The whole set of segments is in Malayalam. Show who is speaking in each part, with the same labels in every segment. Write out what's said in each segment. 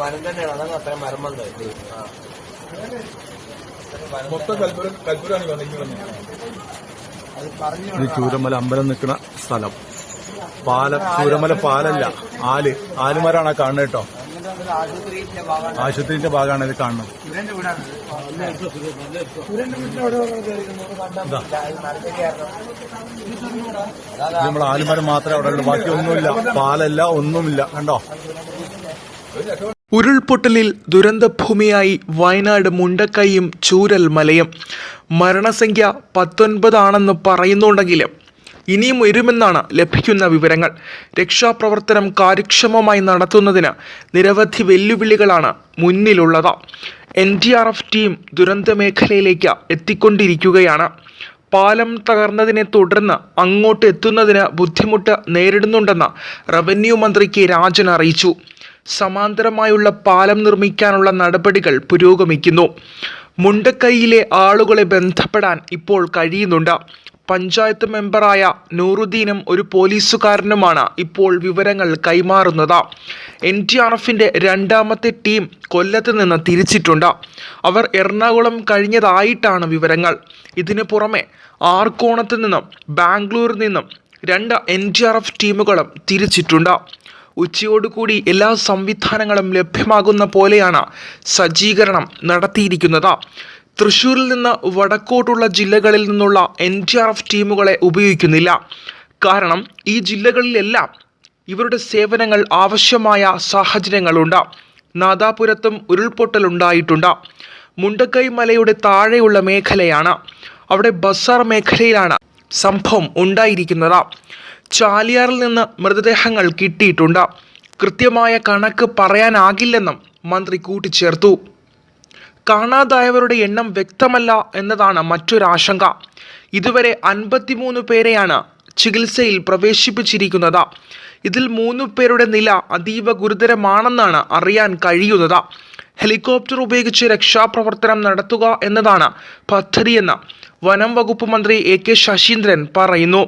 Speaker 1: വനം തന്നെയാണ് അതാണ് അത്രയും മരം വന്നത്
Speaker 2: ഇത് ചൂരമല അമ്പലം നിൽക്കുന്ന സ്ഥലം. പാല ചൂരമല പാലല്ല. ആൽ. ആലുമരാണ് കാണുന്നത് കേട്ടോ. ആശുപത്രിന്റെ ഭാഗമാണ്. ഇത് കാണുന്നത്. നമ്മൾ ആലുമരം മാത്രമേ അവിടെ ഉള്ളൂ. ബാക്കി ഒന്നുമില്ല. പാലല്ല ഒന്നുമില്ല. കണ്ടോ?
Speaker 3: ഉരുൾപൊട്ടലിൽ ദുരന്തഭൂമിയായി വയനാട് മുണ്ടക്കൈയും ചൂരൽ മലയും മരണസംഖ്യ പത്തൊൻപതാണെന്ന് പറയുന്നുണ്ടെങ്കിലും ഇനിയും വരുമെന്നാണ് ലഭിക്കുന്ന വിവരങ്ങൾ. രക്ഷാപ്രവർത്തനം കാര്യക്ഷമമായി നടത്തുന്നതിന് നിരവധി വെല്ലുവിളികളാണ് മുന്നിലുള്ളത്. N D R F team ദുരന്ത മേഖലയിലേക്ക് എത്തിക്കൊണ്ടിരിക്കുകയാണ്. പാലം തകർന്നതിനെ തുടർന്ന് അങ്ങോട്ട് എത്തുന്നതിന് ബുദ്ധിമുട്ട് നേരിടുന്നുണ്ടെന്ന് റവന്യൂ മന്ത്രി കെ രാജൻ അറിയിച്ചു. സമാന്തരമായുള്ള പാലം നിർമ്മിക്കാനുള്ള നടപടികൾ പുരോഗമിക്കുന്നു. മുണ്ടക്കൈയിലെ ആളുകളെ ബന്ധപ്പെടാൻ ഇപ്പോൾ കഴിയുന്നുണ്ട്. പഞ്ചായത്ത് മെമ്പറായ നൂറുദ്ദീനും ഒരു പോലീസുകാരനുമാണ് ഇപ്പോൾ വിവരങ്ങൾ കൈമാറുന്നത്. എൻ ടി ആർ എഫിന്റെ രണ്ടാമത്തെ ടീം കൊല്ലത്ത് നിന്ന് തിരിച്ചിട്ടുണ്ട്. അവർ എറണാകുളം കഴിഞ്ഞതായിട്ടാണ് വിവരങ്ങൾ. ഇതിനു പുറമെ ആർക്കോണത്ത് നിന്നും ബാംഗ്ലൂരിൽ നിന്നും രണ്ട് എൻ ടി ആർ എഫ് ടീമുകളും തിരിച്ചിട്ടുണ്ട്. ഉച്ചയോടുകൂടി എല്ലാ സംവിധാനങ്ങളും ലഭ്യമാകുന്ന പോലെയാണ് സജ്ജീകരണം നടത്തിയിരിക്കുന്നത്. തൃശൂരിൽ നിന്ന് വടക്കോട്ടുള്ള ജില്ലകളിൽ നിന്നുള്ള എൻ ഡി ആർ എഫ് ടീമുകളെ ഉപയോഗിക്കുന്നില്ല. കാരണം ഈ ജില്ലകളിലെല്ലാം ഇവരുടെ സേവനങ്ങൾ ആവശ്യമായ സാഹചര്യങ്ങളുണ്ട്. നാദാപുരത്തും ഉരുൾപൊട്ടലുണ്ടായിട്ടുണ്ട്. മുണ്ടക്കൈ മലയുടെ താഴെയുള്ള മേഖലയാണ്. അവിടെ ബസാർ മേഖലയിലാണ് സംഭവം ഉണ്ടായിരിക്കുന്നത്. ചാലിയാറിൽ നിന്ന് മൃതദേഹങ്ങൾ കിട്ടിയിട്ടുണ്ട്. കൃത്യമായ കണക്ക് പറയാനാകില്ലെന്നും മന്ത്രി കൂട്ടിച്ചേർത്തു. കാണാതായവരുടെ എണ്ണം വ്യക്തമല്ല എന്നതാണ് മറ്റൊരാശങ്ക ഇതുവരെ അൻപത്തിമൂന്ന് പേരെയാണ് ചികിത്സയിൽ പ്രവേശിപ്പിച്ചിരിക്കുന്നത്. ഇതിൽ മൂന്ന് പേരുടെ നില അതീവ ഗുരുതരമാണെന്നാണ് അറിയാൻ കഴിയുന്നത്. ഹെലികോപ്റ്റർ ഉപയോഗിച്ച് രക്ഷാപ്രവർത്തനം നടത്തുക എന്നതാണ് പദ്ധതിയെന്ന് വനം വകുപ്പ് മന്ത്രി എ കെ ശശീന്ദ്രൻ പറയുന്നു.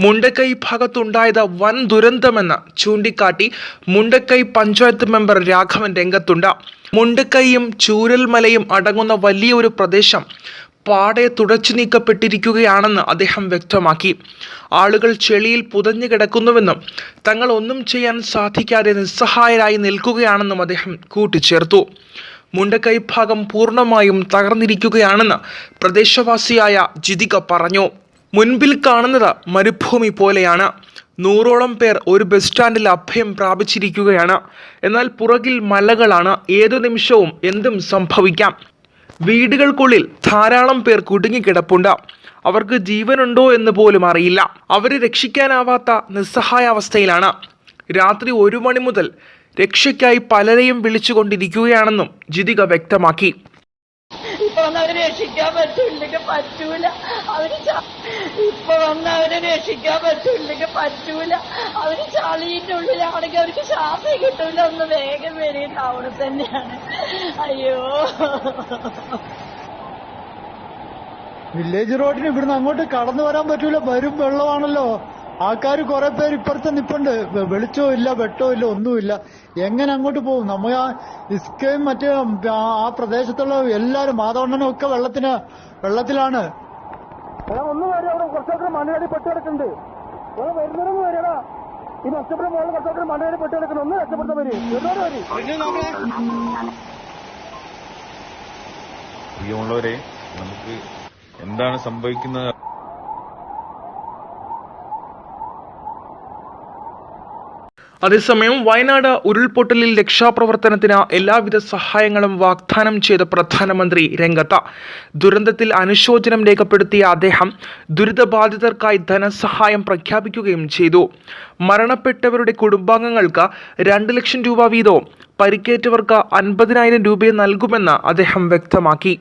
Speaker 3: മുണ്ടക്കൈ ഭാഗത്തുണ്ടായത് വൻ ദുരന്തമെന്ന് ചൂണ്ടിക്കാട്ടി മുണ്ടക്കൈ പഞ്ചായത്ത് മെമ്പർ രാഘവൻ രംഗത്തുണ്ട്. മുണ്ടക്കൈയും ചൂരൽമലയും അടങ്ങുന്ന വലിയൊരു പ്രദേശം പാടെ തുടച്ചു നീക്കപ്പെട്ടിരിക്കുകയാണെന്ന് അദ്ദേഹം വ്യക്തമാക്കി. ആളുകൾ ചെളിയിൽ പുതഞ്ഞു കിടക്കുന്നുവെന്നും തങ്ങൾ ഒന്നും ചെയ്യാൻ സാധിക്കാതെ നിസ്സഹായരായി നിൽക്കുകയാണെന്നും അദ്ദേഹം കൂട്ടിച്ചേർത്തു. മുണ്ടക്കൈ ഭാഗം പൂർണമായും തകർന്നിരിക്കുകയാണെന്ന് പ്രദേശവാസിയായ ജിതിക പറഞ്ഞു. മുൻപിൽ കാണുന്നത് മരുഭൂമി പോലെയാണ്. നൂറോളം പേർ ഒരു ബസ് സ്റ്റാൻഡിൽ അഭയം പ്രാപിച്ചിരിക്കുകയാണ്. എന്നാൽ പുറകിൽ മലകളാണ്. ഏതു നിമിഷവും എന്തും സംഭവിക്കാം. വീടുകൾക്കുള്ളിൽ ധാരാളം പേർ കുടുങ്ങിക്കിടപ്പുണ്ട്. അവർക്ക് ജീവനുണ്ടോ എന്ന് പോലും അറിയില്ല. അവരെ രക്ഷിക്കാനാവാത്ത നിസ്സഹായാവസ്ഥയിലാണ്. രാത്രി ഒരു മണി മുതൽ രക്ഷയ്ക്കായി പലരെയും വിളിച്ചുകൊണ്ടിരിക്കുകയാണെന്നും ജിതിക വ്യക്തമാക്കി.
Speaker 4: അവരെ രക്ഷിക്കാൻ പറ്റൂല്ലെങ്കിൽ പറ്റൂല. അവർ ഇപ്പൊ വന്ന് അവരെ രക്ഷിക്കാൻ പറ്റൂല്ലെങ്കിൽ പറ്റൂല. അവർ ചളിന്റെ ഉള്ളിലാണെങ്കിൽ അവർക്ക് ശ്വാസം കിട്ടൂല. ഒന്ന് വേഗം വരും. ടൗണിൽ തന്നെയാണ്. അയ്യോ.
Speaker 5: വില്ലേജ് റോഡിന് ഇവിടുന്ന് അങ്ങോട്ട് കടന്നു വരാൻ പറ്റൂല. വരും വെള്ളമാണല്ലോ. ആൾക്കാർ കുറെ പേര് ഇപ്പുറത്ത് നിപ്പുണ്ട്. വെളിച്ചവും ഇല്ല വെട്ടവും ഇല്ല ഒന്നുമില്ല എങ്ങനെ അങ്ങോട്ട് പോകും? നമ്മ ആ ഇസ്കയും മറ്റേ ആ പ്രദേശത്തുള്ള എല്ലാരും മാതവണ്ണനും ഒക്കെ വെള്ളത്തിന് വെള്ളത്തിലാണ്. ഒന്ന് വരെ കുറച്ചൊക്കെ വരടാ ഈ നഷ്ടപ്പെട്ട മുകളിൽ കുറച്ചൊക്കെ മണ്ണിനടി പെട്ടെടുക്കുന്നു ഒന്ന് രക്ഷപ്പെടുന്ന വരും. വരും.
Speaker 6: പ്രിയമുള്ളവരെ നമുക്ക് എന്താണ് സംഭവിക്കുന്നത്?
Speaker 3: അതേസമയം വയനാട് ഉരുൾപൊട്ടലിൽ രക്ഷാപ്രവർത്തനത്തിന് എല്ലാവിധ സഹായങ്ങളും വാഗ്ദാനം ചെയ്ത പ്രധാനമന്ത്രി രംഗത്ത്. ദുരന്തത്തിൽ അനുശോചനം രേഖപ്പെടുത്തിയ അദ്ദേഹം ദുരിതബാധിതർക്കായി ധനസഹായം പ്രഖ്യാപിക്കുകയും ചെയ്തു. മരണപ്പെട്ടവരുടെ കുടുംബാംഗങ്ങൾക്ക് രണ്ട് ലക്ഷം രൂപ വീതവും പരിക്കേറ്റവർക്ക് അൻപതിനായിരം രൂപയും നൽകുമെന്ന് അദ്ദേഹം വ്യക്തമാക്കി.